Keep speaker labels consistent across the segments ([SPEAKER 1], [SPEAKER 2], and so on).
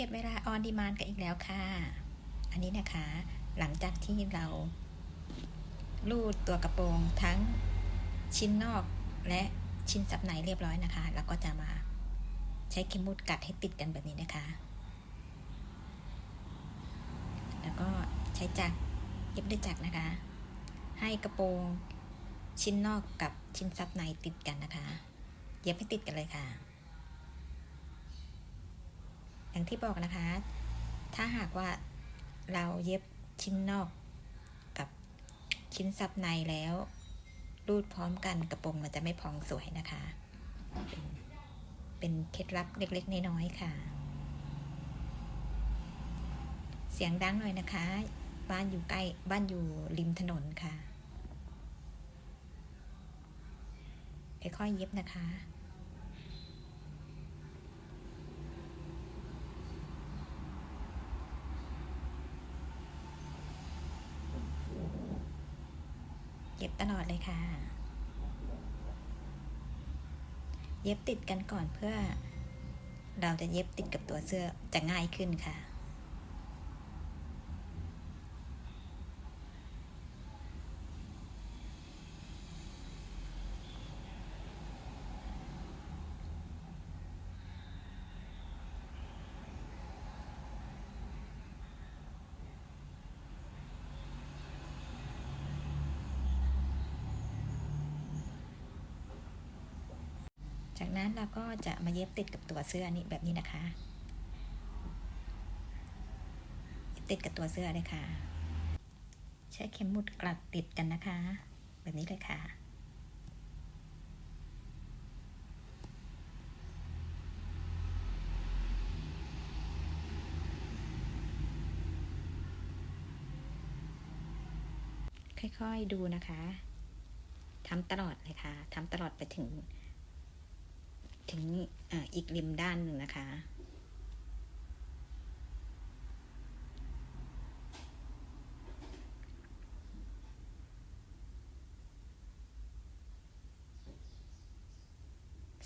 [SPEAKER 1] ก็บเวลาออนดีมานกันอีกแล้วค่ะ อันนี้นะคะ หลังจากที่เรา ลูดตัวกระโปรงทั้งชิ้นนอกและชิ้นสับในเรียบร้อยนะคะแล้วก็จะมาใช้เข็มมุดกัดให้ติดกันแบบนี้นะคะ แล้วก็ใช้จักรเย็บด้วยจักรนะคะ ให้กระโปรงชิ้นนอกกับชิ้นซับในติดกันนะคะ เย็บให้ติดกันเลยค่ะ อย่างที่บอกนะคะ ถ้าหากว่าเราเย็บชิ้นนอกกับชิ้นซับในแล้ว รูดพร้อมกันกระโปรงมันจะไม่พองสวยนะคะ เป็นเคล็ดลับเล็ก ๆ น้อยๆค่ะ เสียงดังหน่อยนะคะ บ้านอยู่ใกล้บ้านอยู่ริมถนนค่ะค่อยๆเย็บนะคะ เย็บตลอดเลยค่ะ เย็บติดกันก่อนเพื่อ เราจะเย็บติดกับตัวเสื้อจะง่ายขึ้นค่ะ จากนั้นเราก็จะมาเย็บติดกับตัวเสื้อนี่แบบนี้นะคะเย็บติดกับตัวเสื้อเลยค่ะ ใช้เข็มหมุดกลัดติดกันนะคะ แบบนี้เลยค่ะ ค่อยๆดูนะคะทำตลอดเลยค่ะทำตลอดไปถึง ถึงออีกริมด้านหนึ่งนะคะ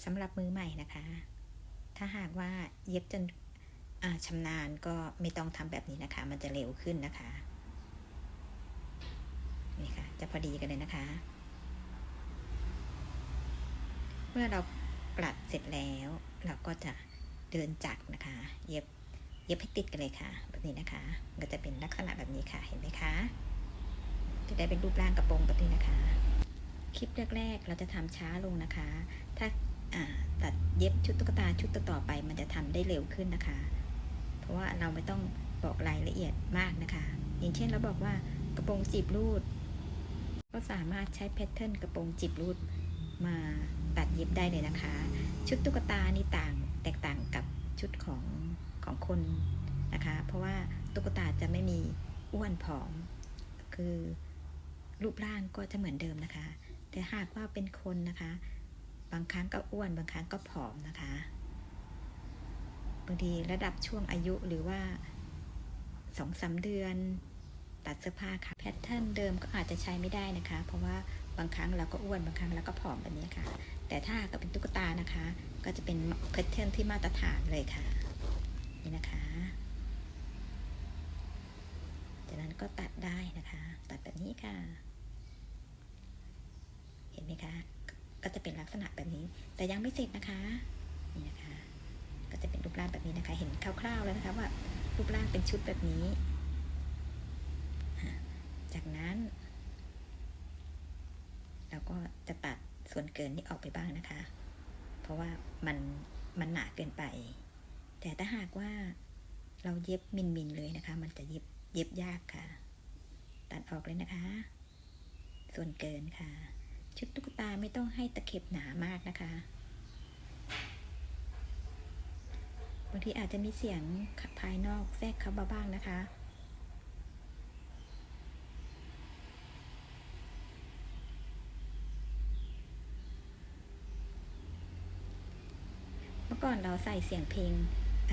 [SPEAKER 1] สำหรับมือใหม่นะคะ ถ้าหากว่าเย็บจนชำนาญก็ไม่ต้องทำแบบนี้นะคะ มันจะเร็วขึ้นนะคะ นี่ค่ะ จะพอดีกันเลยนะคะ เมื่อเรา กลัดเสร็จแล้วเราก็จะเดินจักรนะคะ เย็บเย็บให้ติดกันเลยค่ะ แบบนี้นะคะ ก็จะเป็นลักษณะแบบนี้ค่ะเห็นไหมคะ จะได้เป็นรูปร่างกระโปรงแบบนี้นะคะ คลิปแรกๆเราจะทำช้าลงนะคะ ถ้าตัดเย็บชุดตุ๊กตาชุดต่อไป มันจะทำได้เร็วขึ้นนะคะ เพราะว่าเราไม่ต้องบอกรายละเอียดมากนะคะ อย่างเช่นเราบอกว่ากระโปรงจีบรูด ก็สามารถใช้แพทเทิร์นกระโปรงจีบรูดมา ตัดเย็บได้เลยนะคะ ชุดตุ๊กตานี่ต่างแตกต่างกับชุดของของคนนะคะ เพราะว่าตุ๊กตาจะไม่มีอ้วนผอม คือรูปร่างก็จะเหมือนเดิมนะคะ แต่หากว่าเป็นคนนะคะ บางครั้งก็อ้วน บางครั้งก็ผอมนะคะบางทีระดับช่วงอายุหรือว่าสองสาเดือนตัดเสื้อผ้าค่ะแพทเทิร์นเดิมก็อาจจะใช้ไม่ได้นะคะ เพราะว่าบางครั้งเราก็อ้วนบางครั้งเราก็ผอมแบบนี้ค่ะ แต่ถ้าก็เป็นตุ๊กตานะคะ ก็จะเป็นแพทเทิร์นที่มาตรฐานเลยค่ะ นี่นะคะจากนั้นก็ตัดได้นะคะ ตัดแบบนี้ค่ะ เห็นไหมคะ ก็จะเป็นลักษณะแบบนี้ แต่ยังไม่เสร็จนะคะ นี่นะคะ ก็จะเป็นรูปร่างแบบนี้นะคะ เห็นคร่าวๆแล้วนะคะว่ารูปร่างเป็นชุดแบบนี้ จากนั้น เราก็จะตัด ส่วนเกินนี้ออกไปบ้างนะคะ เพราะว่ามันมันหนาเกินไป แต่ถ้าหากว่าเราเย็บมินมินเลยนะคะ มันจะเย็บเย็บยากค่ะ ตัดออกเลยนะคะ ส่วนเกินค่ะ ชุดตุ๊กตาไม่ต้องให้ตะเข็บหนามากนะคะบางทีอาจจะมีเสียงภายนอกแทรกเข้ามาบ้างนะคะ ก่อนเราใส่เสียงเพลง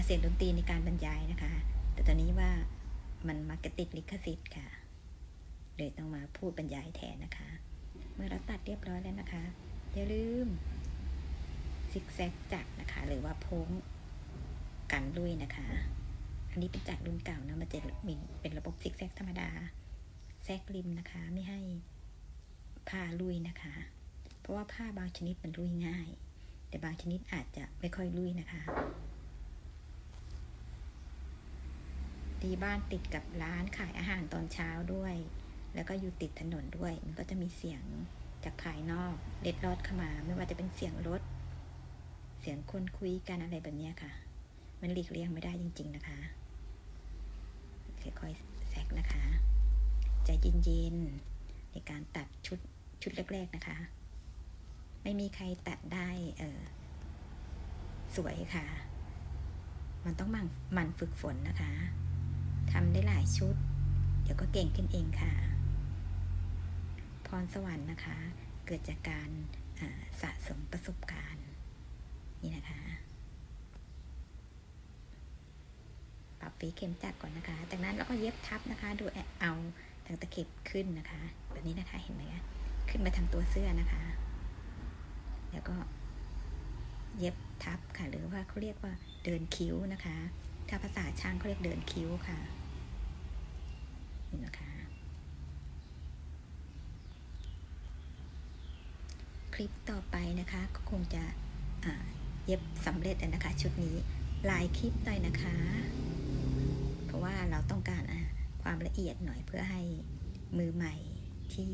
[SPEAKER 1] เสียงดนตรีในการบรรยายนะคะ แต่ตอนนี้ว่ามันมักจะติดลิขสิทธิ์ค่ะ เลยต้องมาพูดบรรยายแทนนะคะ เมื่อเราตัดเรียบร้อยแล้วนะคะ อย่าลืมซิกแซกจักนะคะ หรือว่าโพ้งกันลุยนะคะ อันนี้เป็นจากรุ่นเก่านะมันจะมีเป็นระบบซิกแซกธรรมดาแทรกริมนะคะ ไม่ให้ผ้าลุยนะคะ เพราะว่าผ้าบางชนิดมันลุยง่าย แต่บางชนิดอาจจะไม่ค่อยลุยนะคะดีบ้านติดกับร้านขายอาหารตอนเช้าด้วย แล้วก็อยู่ติดถนนด้วย มันก็จะมีเสียงจากภายนอกเล็ดลอดเข้ามา ไม่ว่าจะเป็นเสียงรถ เสียงคนคุยกันอะไรแบบนี้ค่ะ มันหลีกเลี่ยงไม่ได้จริง ๆ นะคะค่อยๆแซกนะคะ ใจเย็นๆในการตัดชุดชุดแรก ๆ นะคะ ไม่มีใครตัดได้เออสวยค่ะ มันต้องมันมันฝึกฝนนะคะทำได้หลายชุด เดี๋ยวก็เก่งขึ้นเองค่ะ พรสวรรค์นะคะ เกิดจากการสะสมประสบการณ์ นี่นะคะ ปรับฝีเข็มจักก่อนนะคะ จากนั้นเราก็เย็บทับนะคะดยเอาทางตะเข็บขึ้นนะคะ แบบนี้นะคะเห็นไหมคะขึ้นมาทางตัวเสื้อนะคะ แล้วก็เย็บทับค่ะ หรือว่าเขาเรียกว่าเดินคิ้วนะคะ ถ้าภาษาช่างเขาเรียกเดินคิ้วค่ะนี่นะคะ คลิปต่อไปนะคะ ก็คงจะเย็บสำเร็จแล้วนะคะ ชุดนี้ลายคลิปหน่อยนะคะ เพราะว่าเราต้องการความละเอียดหน่อยเพื่อให้มือใหม่ที่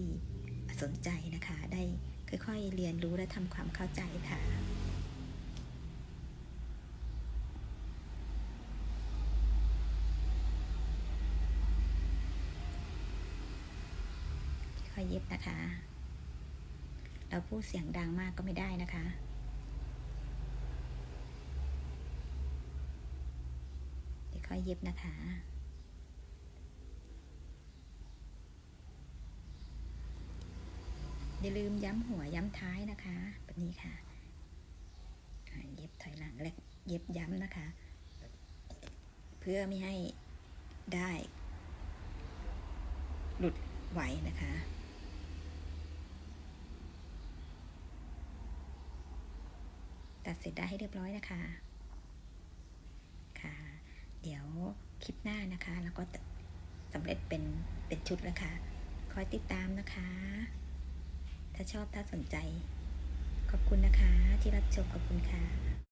[SPEAKER 1] สนใจนะคะได้ ค่อยๆเรียนรู้และทำความเข้าใจค่ะค่อยเย็บนะคะ เราพูดเสียงดังมากก็ไม่ได้นะคะค่อยเย็บนะคะ อย่าลืมย้ำหัวย้ำท้ายนะคะ แบบนี้ค่ะ เย็บถอยหลังและเย็บย้ำนะคะ เพื่อไม่ให้ได้ หลุดไหวนะคะตัดเสร็จได้ให้เรียบร้อยนะคะ ค่ะ เดี๋ยวคลิปหน้านะคะ แล้วก็สำเร็จเป็นเป็นชุดแล้วค่ะ คอยติดตามนะคะ ถ้าชอบถ้าสนใจ ขอบคุณนะคะที่รับชมขอบคุณค่ะ